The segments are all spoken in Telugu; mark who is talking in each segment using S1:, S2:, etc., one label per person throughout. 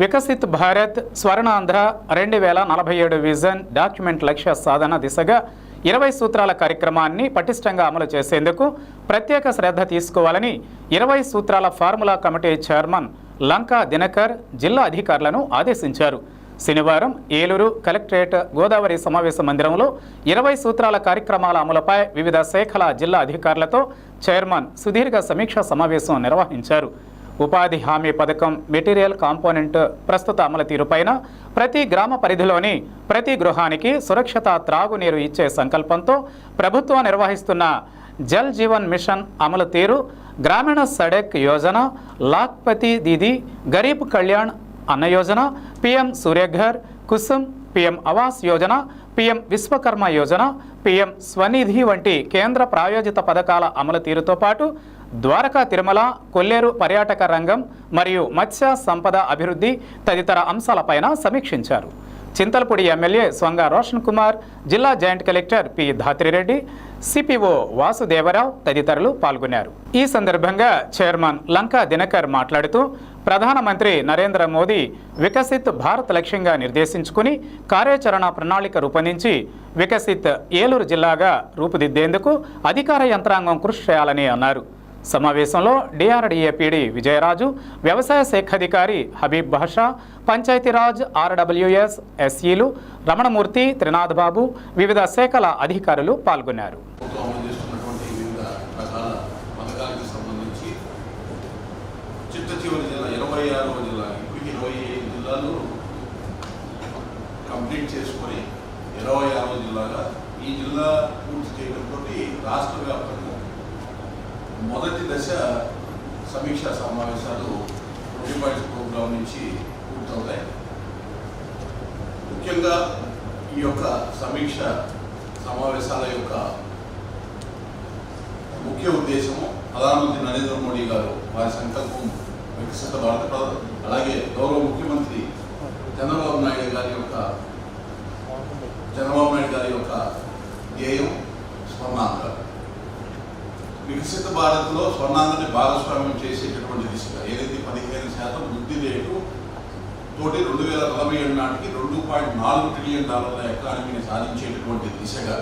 S1: వికసిత్ భారత్ స్వర్ణాంధ్ర రెండు వేల నలభై ఏడు విజన్ డాక్యుమెంట్ లక్ష్య సాధన దిశగా ఇరవై సూత్రాల కార్యక్రమాన్ని పటిష్టంగా అమలు చేసేందుకు ప్రత్యేక శ్రద్ధ తీసుకోవాలని ఇరవై సూత్రాల formula committee chairman Lanka Dinakar జిల్లా అధికారులను ఆదేశించారు. శనివారం ఏలూరు కలెక్టరేట్ గోదావరి సమావేశ మందిరంలో ఇరవై సూత్రాల కార్యక్రమాల అమలుపై వివిధ శాఖల జిల్లా అధికారులతో చైర్మన్ సుదీర్ఘ సమీక్షా సమావేశం నిర్వహించారు. ఉపాధి హామీ పథకం మెటీరియల్ కాంపోనెంట్ ప్రస్తుత అమలు తీరుపైన ప్రతి గ్రామ పరిధిలోని ప్రతి గృహానికి సురక్షిత త్రాగునీరు ఇచ్చే సంకల్పంతో ప్రభుత్వం నిర్వహిస్తున్న జల్ జీవన్ మిషన్ అమలు తీరు గ్రామీణ సడక్ యోజన లాక్పతి దీది Garib Kalyan Anna Yojana PM Suryaghar Kusum PM Awas Yojana PM Vishwakarma Yojana PM Svanidhi వంటి కేంద్ర ప్రాయోజిత పథకాల అమలు తీరుతో పాటు ద్వారకా తిరుమల కొల్లేరు పర్యాటక రంగం మరియు మత్స్య సంపద అభివృద్ధి తదితర అంశాలపైన సమీక్షించారు. చింతలపూడి ఎమ్మెల్యే స్వంగ రోషన్ కుమార్ జిల్లా joint collector P Dhatri Reddy CPO Vasudeva Rao తదితరులు పాల్గొన్నారు. ఈ సందర్భంగా చైర్మన్ లంకా దినకర్ మాట్లాడుతూ ప్రధానమంత్రి నరేంద్ర మోదీ వికసిత్ భారత్ లక్ష్యంగా నిర్దేశించుకుని కార్యాచరణ ప్రణాళిక రూపొందించి వికసిత్ ఏలూరు జిల్లాగా రూపుదిద్దేందుకు అధికార యంత్రాంగం కృషి చేయాలని అన్నారు. సమావేశంలో డిఆర్డీఏ పీడీ విజయరాజు వ్యవసాయ శాఖ అధికారి హబీబ్ బాషా పంచాయతీరాజ్ ఆర్డబ్ల్యూఎస్ ఎస్ఈలు రమణమూర్తి త్రినాథ్ బాబు వివిధ శాఖల అధికారులు పాల్గొన్నారు.
S2: కంప్లీట్ చేసుకొని ఇరవై ఆరవ జిల్లాగా ఈ జిల్లా పూర్తి చేయడంతో రాష్ట్ర వ్యాప్తంగా మొదటి దశ సమీక్షా సమావేశాలు రూపాయల ప్రోగ్రాం నుంచి పూర్తవుతాయి. ముఖ్యంగా ఈ యొక్క సమీక్ష సమావేశాల యొక్క ముఖ్య ఉద్దేశము ప్రధానమంత్రి నరేంద్ర మోడీ గారు వారి సంకల్పం వికసిత భారత అలాగే గౌరవ ముఖ్యమంత్రి చంద్రబాబు నాయుడు గారి యొక్క చంద్రబాబు నాయుడు గారి యొక్క ధ్యేయం స్వర్ణాంధ్ర వికసిత భారత్లో స్వర్ణాంధ్రని భాగస్వామ్యం చేసేటటువంటి దిశగా ఏదైతే పదిహేను శాతం వృద్ధి రేటు తోటి రెండు వేల నలభై ఏడు నాటికి రెండు పాయింట్ నాలుగు ట్రిలియన్ డాలర్ల ఎకానమీని సాధించేటటువంటి దిశగా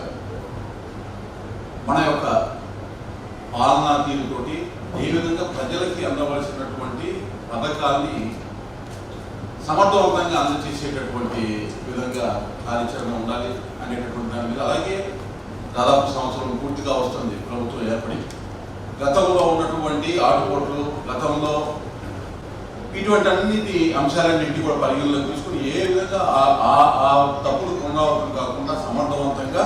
S2: మన యొక్క పాలనా తీరుతోటి ఏ విధంగా ప్రజలకి అందవలసినటువంటి పథకాన్ని సమర్థవంతంగా అందజేసేటటువంటి విధంగా కార్యాచరణ ఉండాలి అనేటటువంటి దాని మీద. అలాగే దాదాపు సంవత్సరం పూర్తిగా వస్తుంది ప్రభుత్వం ఏర్పడి. గతంలో ఉన్నటువంటి ఆటుపోట్లు గతంలో ఇటువంటి అన్నిటి అంశాలన్నింటి కూడా పరిగణలోకి తీసుకుని ఏ విధంగా ఆ- ఆ- ఆ తప్పులు పునరావృతం కాకుండా సమర్థవంతంగా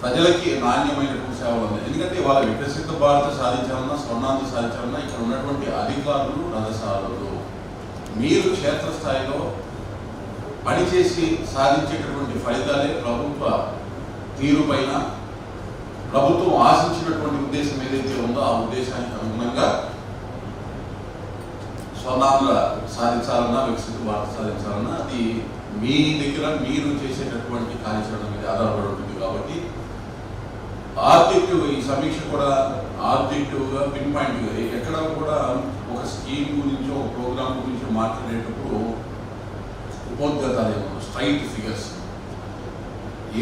S2: ప్రజలకి నాణ్యమైనటువంటి సేవలు ఉన్నాయి ఎందుకంటే వాళ్ళ వికసిత భారత సాధించాలన్నా స్వర్ణాంత సాధించాలన్నా ఇక్కడ ఉన్నటువంటి అధికారులు రథసారులు మీరు క్షేత్రస్థాయిలో పనిచేసి సాధించేటటువంటి ఫలితాలే ప్రభుత్వ తీరుపైన ప్రభుత్వం ఆశించినటువంటి ఉద్దేశం ఏదైతే ఉందో ఆ ఉద్దేశానికి స్వర్ణాంధ్ర సాధించాలన్నా వికసిత భారత సాధించాలన్నా అది మీ దగ్గర మీరు చేసేటటువంటి కార్యాచరణ మీద ఆధారపడి ఉంటుంది కాబట్టి ఆబ్జెక్టివ్ ఈ సమీక్ష కూడా ఆబ్జెక్టివ్గా పిన్ పాయింట్గా ఎక్కడ కూడా ఒక స్కీమ్ గురించి ఒక ప్రోగ్రామ్ గురించి మాట్లాడేటప్పుడు ఉపోద్గతాలు ఏమన్నా స్ట్రైట్ ఫిగర్స్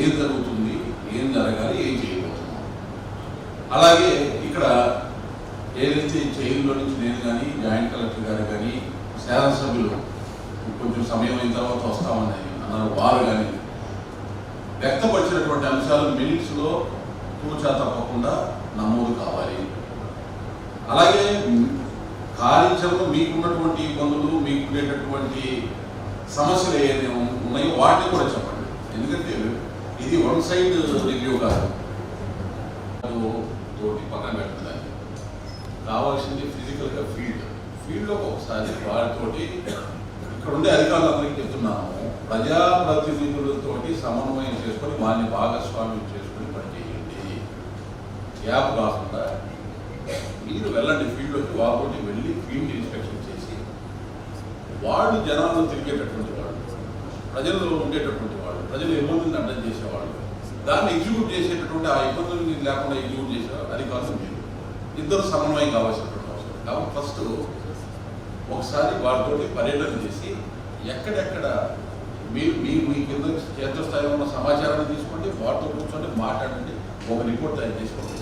S2: ఏం జరుగుతుంది ఏం జరగాలి ఏం చేయబోతున్నాం. అలాగే ఇక్కడ ఏదైతే జైల్లో నుంచి నేను కానీ జాయింట్ కలెక్టర్ గారు కానీ శాసనసభ్యులు కొంచెం సమయం అయిన తర్వాత వస్తామని అన్నారు వారు కానీ వ్యక్తపరిచినటువంటి అంశాలు మినిట్స్లో తూచా తప్పకుండా నమోదు కావాలి. అలాగే కార్యాచరణలో మీకున్నటువంటి ఇబ్బందులు మీకు ఉండేటటువంటి సమస్యలు ఏదైతే ఉన్నాయో వాటిని కూడా చెప్పండి. ఎందుకంటే ఇది వన్ సైడ్ రివ్యూ కాదు. తోటి పక్కన పెట్టడానికి కావాల్సింది ఫిజికల్గా ఫీల్డ్ ఫీల్డ్లో ఒకసారి వారితోటి ఇక్కడ ఉండే అధికారులందరికీ చెప్తున్నాము. ప్రజాప్రతినిధులతోటి సమన్వయం చేసుకొని వారిని భాగస్వామ్యం చేసుకొని పనిచేయండి. యాప్ కాకుండా మీరు వెళ్ళండి ఫీల్డ్లోకి వాళ్ళతోటి వెళ్ళి ఫీల్డ్ ఇన్స్పెక్షన్ చేసి వాళ్ళు జనాల్లో తిరిగేటటువంటి వాళ్ళు ప్రజల్లో ఉండేటటువంటి వాళ్ళు ప్రజలు ఇబ్బందులను అర్థం చేసేవాళ్ళు దాన్ని ఎగ్జిక్యూట్ చేసేటటువంటి ఆ ఇబ్బందులు లేకుండా ఎగ్జిక్యూట్ చేసేవారు అది కాదు ఇద్దరు సమన్వయం కావాల్సినటువంటి అవసరం కాబట్టి ఫస్ట్ ఒకసారి వారితో పర్యటన చేసి ఎక్కడెక్కడ మీరు మీ మీ కింద క్షేత్రస్థాయిలో ఉన్న సమాచారాన్ని తీసుకోండి వారితో కూర్చొని మాట్లాడండి ఒక రిపోర్ట్ తయారు చేసుకోండి.